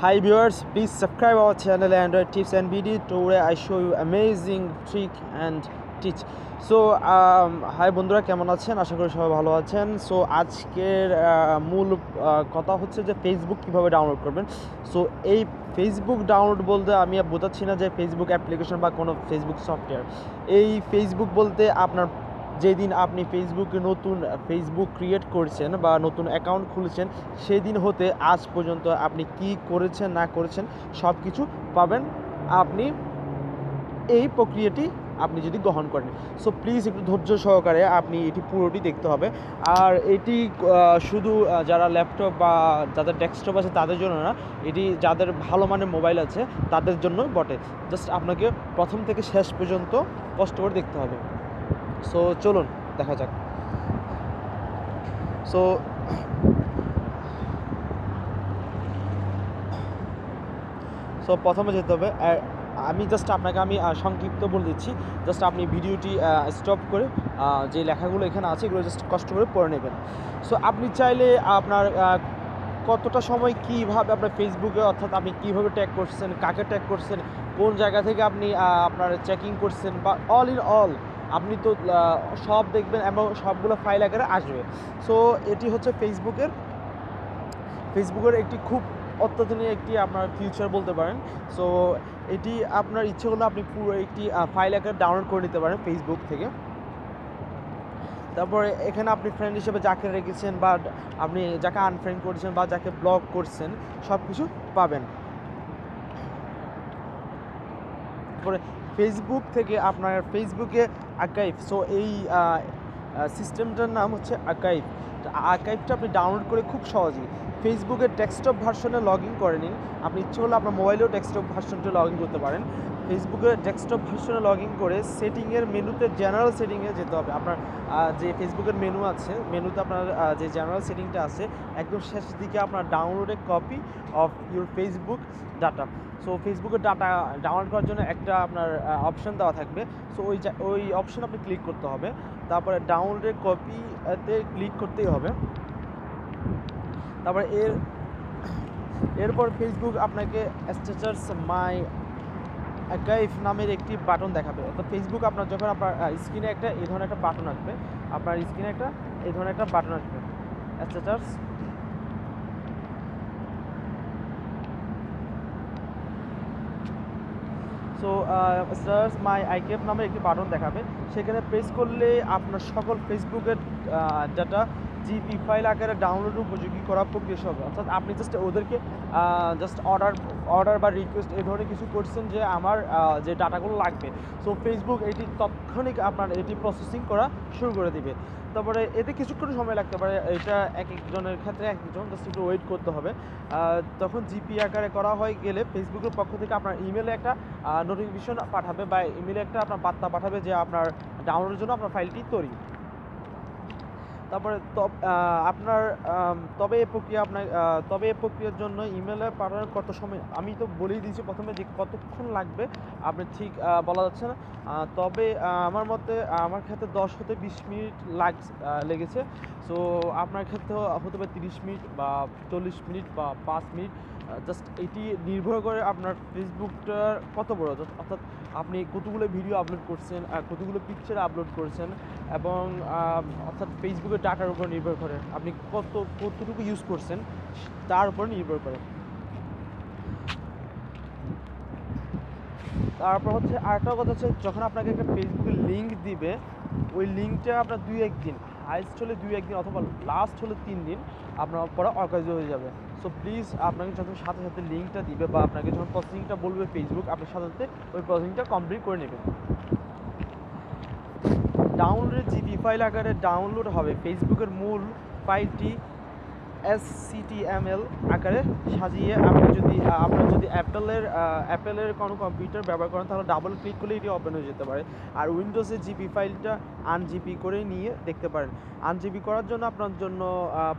Hi viewers, please subscribe our channel Android Tips and Video. Today I show you amazing trick and teach. So hi বন্ধুরা কেমন আছেন আশা করি সবাই ভালো আছেন সো আজকের মূল কথা হচ্ছে যে ফেসবুক কীভাবে ডাউনলোড করবেন সো এই ফেসবুক ডাউনলোড বলতে আমি বোঝাচ্ছি না যে ফেসবুক অ্যাপ্লিকেশন বা কোনো ফেসবুক সফটওয়্যার এই ফেসবুক বলতে আপনার যেদিন আপনি ফেসবুকে নতুন ফেসবুক ক্রিয়েট করছেন বা নতুন অ্যাকাউন্ট খুলেছেন, সেদিন হতে আজ পর্যন্ত আপনি কি করেছেন, না করেছেন সব কিছু পাবেন। আপনি এই প্রক্রিয়াটি আপনি যদি গ্রহণ করেন। সো প্লিজ একটু ধৈর্য সহকারে আপনি এটি পুরোটি দেখতে হবে। আর এটি শুধু যারা ল্যাপটপ বা যাদের ডেস্কটপ আছে তাদের জন্য না, এটি যাদের ভালো মানের মোবাইল আছে তাদের জন্য বটে। জাস্ট আপনাকে প্রথম থেকে শেষ পর্যন্ত কষ্ট করে দেখতে হবে। সো চলুন, দেখা যাক। সো সো প্রথমে যেতে হবে আমি জাস্ট আপনাকে আমি সংক্ষিপ্ত বলে দিচ্ছি। জাস্ট আপনি ভিডিওটি স্টপ করে যে লেখাগুলো এখানে আছে, এগুলো জাস্ট কষ্ট করে পড়ে নেবেন। সো আপনি চাইলে আপনার কতটা সময় কীভাবে আপনার ফেসবুকে অর্থাৎ আপনি কীভাবে ট্যাগ করছেন, কাকে ট্যাগ করছেন, কোন জায়গা থেকে আপনি আপনার চেকিং করছেন, বা অল ইন অল আপনি তো সব দেখবেন এবং সবগুলো ফাইল আকারে আসবে। সো এটি হচ্ছে ফেসবুকের ফেসবুকের একটি খুব অত্যাধুনিক একটি আপনার ফিউচার বলতে পারেন। সো এটি আপনার ইচ্ছে হলে আপনি পুরো একটি ফাইল আকারে ডাউনলোড করে নিতে পারেন ফেসবুক থেকে। তারপরে এখানে আপনি ফ্রেন্ড হিসেবে যাকে রেখেছেন বা আপনি যাকে আনফ্রেন্ড করেছেন বা যাকে ব্লক করছেন সব কিছু পাবেন। তারপরে ফেসবুক থেকে আপনার ফেসবুকে আকাইভ সো এই সিস্টেমটার নাম হচ্ছে আর্কাইভ। আর্কাইভটা আপনি ডাউনলোড করে খুব সহজেই ফেসবুকের ডেস্কটপ ভার্সনে লগ ইন করে নিন। আপনি ইচ্ছে হলে আপনার মোবাইলেও ডেস্কটপ ভার্সনটা লগ ইন করতে পারেন। ফেসবুকের ডেস্কটপ ভার্সনে লগ ইন করে সেটিংয়ের মেনুতে জেনারেল সেটিংয়ে যেতে হবে। আপনার যে ফেসবুকের মেনু আছে মেনুতে আপনার যে জেনারেল সেটিংটা আছে, একদম শেষের দিকে আপনার ডাউনলোডে copy of your Facebook data so ফেসবুকের ডাটা ডাউনলোড করার জন্য একটা আপনার অপশন দেওয়া থাকবে। সো ওই ওই অপশন আপনি ক্লিক করতে হবে। তারপরে ডাউনলোডের কপিতে ক্লিক করতেই হবে। তারপরে এর, এরপর ফেসবুক আপনাকে স্ট্যাটাস মাই গাইফ নামের একটি বাটন দেখাবে। অর্থাৎ ফেসবুক আপনার যখন আপনার স্ক্রিনে একটা এই ধরনের একটা বাটন আসবে, আপনার স্ক্রিনে একটা এই ধরনের একটা বাটন আসবে। স্ট্যাটাস সো স্টার্স মাই আইকেপ নামের একটি বাটন দেখাবে। সেখানে প্রেস করলে আপনার সকল ফেসবুকের ডাটা জিপি ফাইল আকারে ডাউনলোড উপযোগী করা প্রক্রিয়া হবে অর্থাৎ আপনি জাস্ট ওদেরকে জাস্ট অর্ডার অর্ডার বা রিকোয়েস্ট এই ধরনের কিছু করছেন যে আমার যে ডাটাগুলো লাগবে। সো ফেসবুক এটি তৎক্ষণিক আপনার এটি প্রসেসিং করা শুরু করে দিবে। তারপরে এতে কিছুক্ষণ সময় লাগতে পারে, এটা এক একজনের ক্ষেত্রে এক একজন জাস্ট একটু ওয়েট করতে হবে। তখন জিপি আকারে করা হয় গেলে ফেসবুকের পক্ষ থেকে আপনার ইমেলে একটা নোটিফিকেশন পাঠাবে বা ইমেলে একটা আপনার বার্তা পাঠাবে যে আপনার ডাউনলোডের জন্য আপনার ফাইলটি তৈরি। তারপরে আপনার তবে এ প্রক্রিয়া আপনার তবে এ প্রক্রিয়ার জন্য ইমেলে পাঠানোর কত সময়, আমি তো বলেই দিয়েছি প্রথমে যে কতক্ষণ লাগবে, আপনি ঠিক বলা যাচ্ছে না। তবে আমার মতে, আমার ক্ষেত্রে দশ হতে বিশ মিনিট লাগ লেগেছে। সো আপনার ক্ষেত্রেও হতে পারে তিরিশ মিনিট বা চল্লিশ মিনিট বা পাঁচ মিনিট। জাস্ট এটি নির্ভর করে আপনার ফেসবুকটার কত বড় অর্থাৎ- অর্থাৎ আপনি কতগুলো ভিডিও আপলোড করছেন কতগুলো পিকচার আপলোড করছেন এবং অর্থাৎ ফেসবুকে ডাটার উপর নির্ভর করে। আপনি কত, কতটুকু ইউজ করছেন, তার উপর নির্ভর করে। তারপর হচ্ছে আরেকটা কথা হচ্ছে, যখন আপনাকে একটা ফেসবুকে লিঙ্ক দিবে, ওই লিঙ্কটা আপনার দুই একদিন হাইস্ট হলে দুই একদিন অথবা লাস্ট হলে তিন দিন। আপনার পরে অকাজ হয়ে যাবে। সো প্লিজ আপনাকে যখন সাথে সাথে লিঙ্কটা দিবে বা আপনাকে যখন প্রসেসিংটা বলবে ফেসবুক আপনি সাথে সাথে ওই প্রসেসিংটা কমপ্লিট করে নেবেন। ডাউনলোডের জিপি ফাইল আকারে ডাউনলোড হবে ফেসবুকের মূল ফাইলটি এস সিটিএমএল আকারে সাজিয়ে আপনি যদি আপনার যদি অ্যাপেলের অ্যাপেলের কোনো কম্পিউটার ব্যবহার করেন, তাহলে ডাবল ক্লিক করলে এটি ওপেন হয়ে যেতে পারে। আর উইন্ডোজের জিপি ফাইলটা আনজিপি করে নিয়ে দেখতে পারেন। আনজিপি করার জন্য আপনার জন্য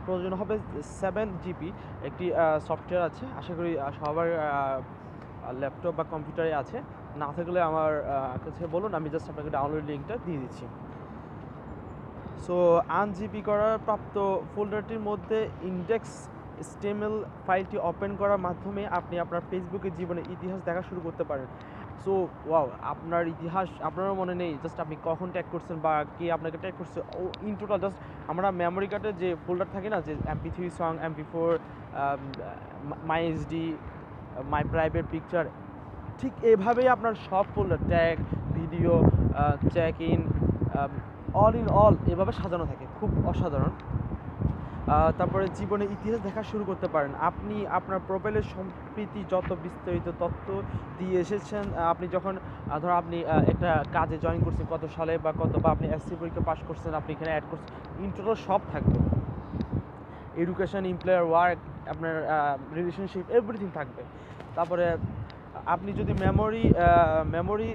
প্রয়োজন হবে সেভেন জিপি একটি সফটওয়্যার আছে। আশা করি সবার ল্যাপটপ বা কম্পিউটারে আছে। না থাকলে আমার কাছে বলুন, আমি জাস্ট আপনাকে ডাউনলোড লিঙ্কটা দিয়ে দিচ্ছি। সো আনজিপি করার প্রাপ্ত ফোল্ডারটির মধ্যে ইন্ডেক্স স্টেমেল ফাইলটি ওপেন করার মাধ্যমে আপনি আপনার ফেসবুকের জীবনের ইতিহাস দেখা শুরু করতে পারেন। সো ওয়াও আপনার ইতিহাস আপনারও মনে নেই জাস্ট আপনি কখন ট্যাগ করছেন বা কে আপনাকে ট্যাগ করছে। ও ইন টোটাল জাস্ট আমরা মেমোরি কার্ডের যে ফোল্ডার থাকে না, যে MP three song MP four my HD my private picture ঠিক এভাবেই আপনার সব folder tag video check in all in all এভাবে সাজানো থাকে, খুব অসাধারণ। তারপরে জীবনে ইতিহাস দেখা শুরু করতে পারেন। আপনি আপনার প্রোফাইলের সম্প্রীতি যত বিস্তারিত তথ্য দিয়ে এসেছেন আপনি যখন ধরো আপনি একটা কাজে জয়েন করছেন কত সালে বা কত, বা আপনি এসসি পরীক্ষা পাস করছেন, আপনি এখানে অ্যাড করছেন ইন সব থাকবে। এডুকেশন এমপ্লয়ার ওয়ার্ক আপনার রিলেশনশিপ এভরিথিং থাকবে। তারপরে আপনি যদি মেমোরি মেমোরি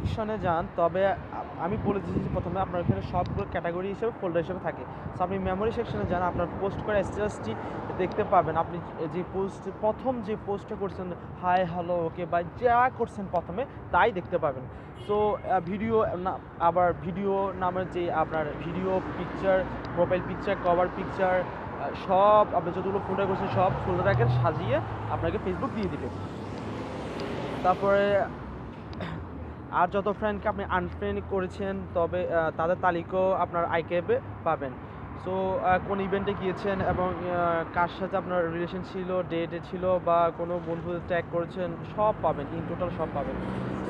সেকশনে যান, তবে আমি বলে দিয়েছি যে প্রথমে আপনার এখানে সবগুলো ক্যাটাগরি হিসেবে ফোল্ডার হিসেবে থাকে। সো আপনি মেমোরি সেকশনে যান, আপনার পোস্ট করা স্ট্যাটাসটি দেখতে পাবেন। আপনি যে পোস্ট প্রথম যে পোস্টটা করছেন হাই হ্যালো ওকে বা যা করছেন প্রথমে, তাই দেখতে পাবেন। সো ভিডিও না, আবার ভিডিও নামের যে আপনার video picture profile picture cover picture সব আপনি যতগুলো ফোল্ডার করছেন, সব ফোল্ডারকে সাজিয়ে আপনাকে ফেসবুক দিয়ে দিবে। তারপরে আর যত ফ্রেন্ডকে আপনি আনফ্রেন্ড করেছেন, তবে তাদের তালিকাও আপনার আইকেবে পাবেন। সো কোন ইভেন্টে গিয়েছেন এবং কার সাথে আপনার রিলেশন ছিল ডেটে ছিল বা কোনো বন্ধুদের ট্যাগ করেছেন, সব পাবেন ইন টোটাল সব পাবেন।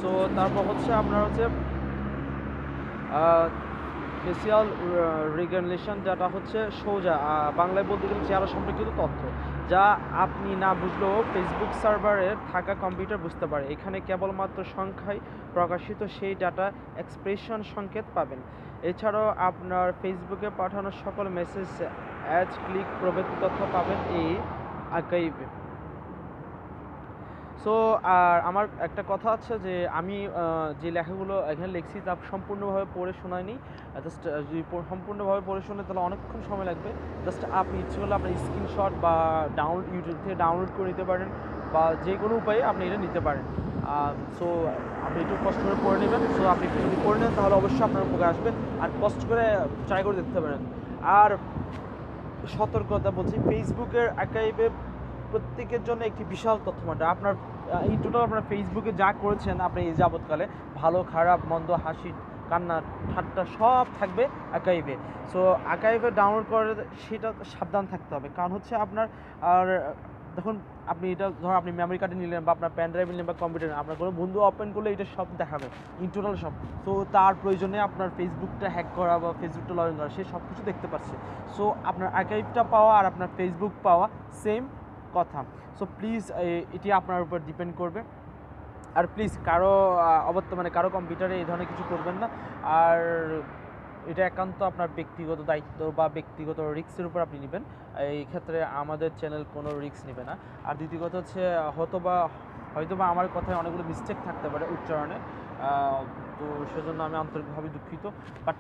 সো তারপর হচ্ছে আপনার হচ্ছে ফেসিয়াল রিগানেশন যেটা হচ্ছে সোজা বাংলায় বলতে গেলে চেহারা সম্পর্কিত তথ্য। যা আপনি না বুঝলেও ফেসবুক সার্ভারে থাকা কম্পিউটার বুঝতে পারে। এখানে কেবলমাত্র সংখ্যায় প্রকাশিত সেই ডাটা এক্সপ্রেশন সংকেত পাবেন। এছাড়াও আপনার ফেসবুকে পাঠানো সকল মেসেজ অ্যাজ ক্লিক প্রভৃতি তথ্য পাবেন এই আর্কাইভে সো আর আমার একটা কথা আছে যে আমি যে লেখাগুলো এখানে লিখছি তা সম্পূর্ণভাবে পড়ে শোনায়নি জাস্ট যদি সম্পূর্ণভাবে পড়ে শোনে তাহলে অনেকক্ষণ সময় লাগবে। জাস্ট আপনি ইচ্ছে করলে আপনার স্ক্রিনশট বা ডাউনলোড ইউটিউব থেকে ডাউনলোড করে নিতে পারেন বা যে কোনো উপায়ে আপনি এটা নিতে পারেন। সো আপনি একটু কষ্ট করে পড়ে নেবেন। সো আপনি একটু যদি পড়ে নেন তাহলে অবশ্যই আপনার উপকার আসবে। আর কষ্ট করে ট্রাই করে দেখতে পারেন। আর সতর্কতা বলছি ফেসবুকের আর্কাইভে প্রত্যেকের জন্য একটি বিশাল তথ্য ভাণ্ডার আপনার ইন টোটাল আপনার ফেসবুকে যা করেছেন, আপনি এই যাবৎকালে ভালো, খারাপ, মন্দ, হাসি, কান্না, ঠাট্টা সব থাকবে আকাইভে সো আকাইভে ডাউনলোড করে সেটা সাবধান থাকতে হবে। কারণ হচ্ছে আপনার, আর দেখুন, আপনি এটা ধরুন, আপনি মেমোরি কার্ডে নিলেন বা আপনার প্যান ড্রাইভ নিলেন বা কম্পিউটার আপনার কোনো বন্ধু ওপেন করলে এটা সব দেখাবে ইন টোটাল সব। সো তার প্রয়োজনে আপনার ফেসবুকটা হ্যাক করা বা ফেসবুকটা লগ ইন করা, সে সব কিছু দেখতে পাচ্ছে। সো আপনার আর্কাইভটা পাওয়া আর আপনার ফেসবুক পাওয়া সেম কথা। সো প্লিজ এটি আপনার উপর ডিপেন্ড করবে। আর প্লিজ কারও অবর্তমানে কারও কম্পিউটারে এই ধরনের কিছু করবেন না। আর এটা একান্ত আপনার ব্যক্তিগত দায়িত্ব বা ব্যক্তিগত রিক্সের উপর আপনি নেবেন। এই ক্ষেত্রে আমাদের চ্যানেল কোনো রিস্ক নেবে না। আর দ্বিতীয় কথা হচ্ছে হয়তো বা হয়তো বা আমার কথায় অনেকগুলো মিস্টেক থাকতে পারে উচ্চারণে। তো সেজন্য আমি আন্তরিকভাবে দুঃখিত। বাট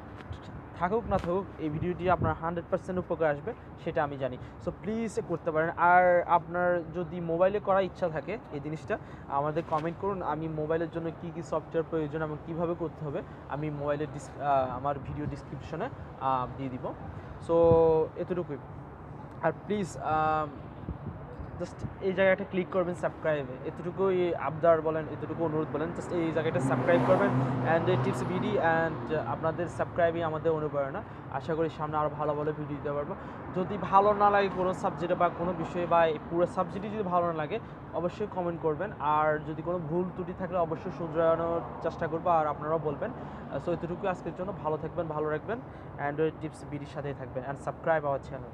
থাকুক না থাকুক, এই ভিডিওটি আপনার হান্ড্রেড পার্সেন্ট উপকার আসবে, সেটা আমি জানি। সো প্লিজ করতে পারেন। আর আপনার যদি মোবাইলে করার ইচ্ছা থাকে এই জিনিসটা, আমাদের কমেন্ট করুন। আমি মোবাইলের জন্য কি কি সফটওয়্যার প্রয়োজন এবং কীভাবে করতে হবে, আমি মোবাইলের ডিস আমার ভিডিও ডিসক্রিপশনে দিয়ে দিব। সো এতটুকুই। আর প্লিজ জাস্ট এই জায়গাটা ক্লিক করবেন সাবস্ক্রাইবে এতটুকুই আবদার বলেন, এতটুকু অনুরোধ বলেন জাস্ট এই জায়গাটা সাবস্ক্রাইব করবেন অ্যান্ড টিপস ভিডি অ্যান্ড আপনাদের সাবস্ক্রাইবই আমাদের অনুপ্রেরণা। আশা করি সামনে আরও ভালো ভালো ভিডিও দিতে পারব। যদি ভালো না লাগে কোনো সাবজেক্টে বা কোনো বিষয়ে বা এই পুরো সাবজেক্টই যদি ভালো না লাগে, অবশ্যই কমেন্ট করবেন। আর যদি কোনো ভুল ত্রুটি থাকলে অবশ্যই শুধরানোর চেষ্টা করব আর আপনারাও বলবেন। সো এতটুকু আজকের জন্য। ভালো থাকবেন, ভালো রাখবেন অ্যান্ড্রয়েড টিপস বিডির সাথেই থাকবেন। And subscribe our channel